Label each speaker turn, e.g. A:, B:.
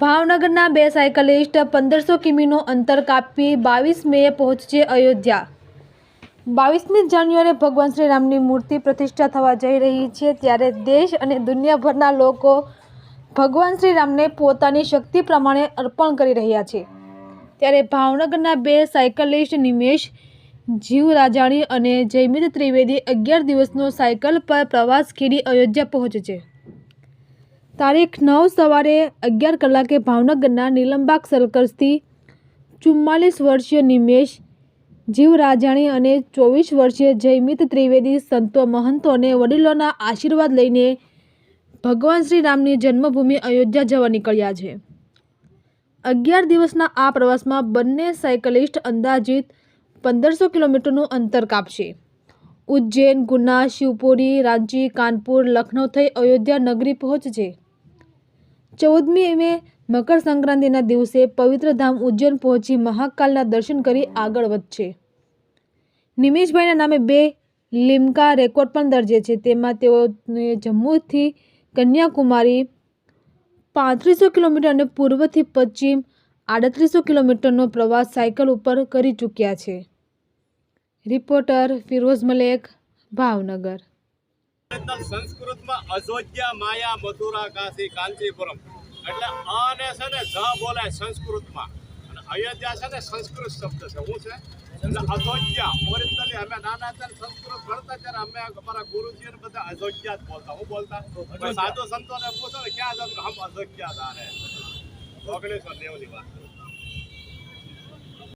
A: ભાવનગરના બે સાયકલિસ્ટ પંદરસો કિમીનું અંતર કાપી બાવીસ મેએ પહોંચશે અયોધ્યા. બાવીસમી જાન્યુઆરીએ ભગવાન શ્રી રામની મૂર્તિ પ્રતિષ્ઠા થવા જઈ રહી છે, ત્યારે દેશ અને દુનિયાભરના લોકો ભગવાન શ્રી રામને પોતાની શક્તિ પ્રમાણે અર્પણ કરી રહ્યા છે. ત્યારે ભાવનગરના બે સાયકલિસ્ટ નિમેશ જીવ રાજાણી અને જયમિત ત્રિવેદી અગિયાર દિવસનો સાયકલ પર પ્રવાસ ખેડી અયોધ્યા પહોંચશે. તારીખ નવ સવારે અગિયાર કલાકે ભાવનગરના નીલમબાગ સર્કસથી ચુમ્માલીસ વર્ષીય નિમેશ જીવરાજાણી અને ચોવીસ વર્ષીય જયમિત ત્રિવેદી સંતો મહંતો અને વડીલોના આશીર્વાદ લઈને ભગવાન શ્રી રામની જન્મભૂમિ અયોધ્યા જવા નીકળ્યા છે. અગિયાર દિવસના આ પ્રવાસમાં બંને સાયકલિસ્ટ અંદાજિત પંદરસો કિલોમીટરનું અંતર કાપશે. ઉજ્જૈન, ગુના, શિવપુરી, રાંચી, કાનપુર, લખનૌ થઈ અયોધ્યા નગરી પહોંચશે. ચૌદમી મે મકર સંક્રાંતિના દિવસે પવિત્ર ધામ ઉજ્જૈન પહોંચી મહાકાલના દર્શન કરી આગળ વધશે. નિમેશભાઈના નામે બે લીમકા રેકોર્ડ પણ દર્જે છે. તેમાં તેઓને જમ્મુથી કન્યાકુમારી પાંત્રીસો કિલોમીટર અને પૂર્વથી પશ્ચિમ આડત્રીસો કિલોમીટરનો પ્રવાસ સાયકલ ઉપર કરી ચૂક્યા છે. રિપોર્ટર ફિરોઝ મલેક, ભાવનગર.
B: સંસ્કૃતમાં અયોધ્યા માયા મથુરા કાશી, કાંચીપુરમ. એટલે આને છે ને જ બોલાય સંસ્કૃતમાં. અને અયોધ્યા છે ને સંસ્કૃત શબ્દ છે. શું છે? એટલે અયોધ્યા ઓરિજિનલી અમે નાના ત્યારે સંસ્કૃત ભણતા ત્યારે અમે અમારા ગુરુજીને બધા અયોધ્યા જ બોલતા. હું બોલતા? સાધુ સંતોને પૂછો ને ક્યાં જાવ હમ અયોધ્યા ધારે. ઓગણીસો નેવું ની વાત.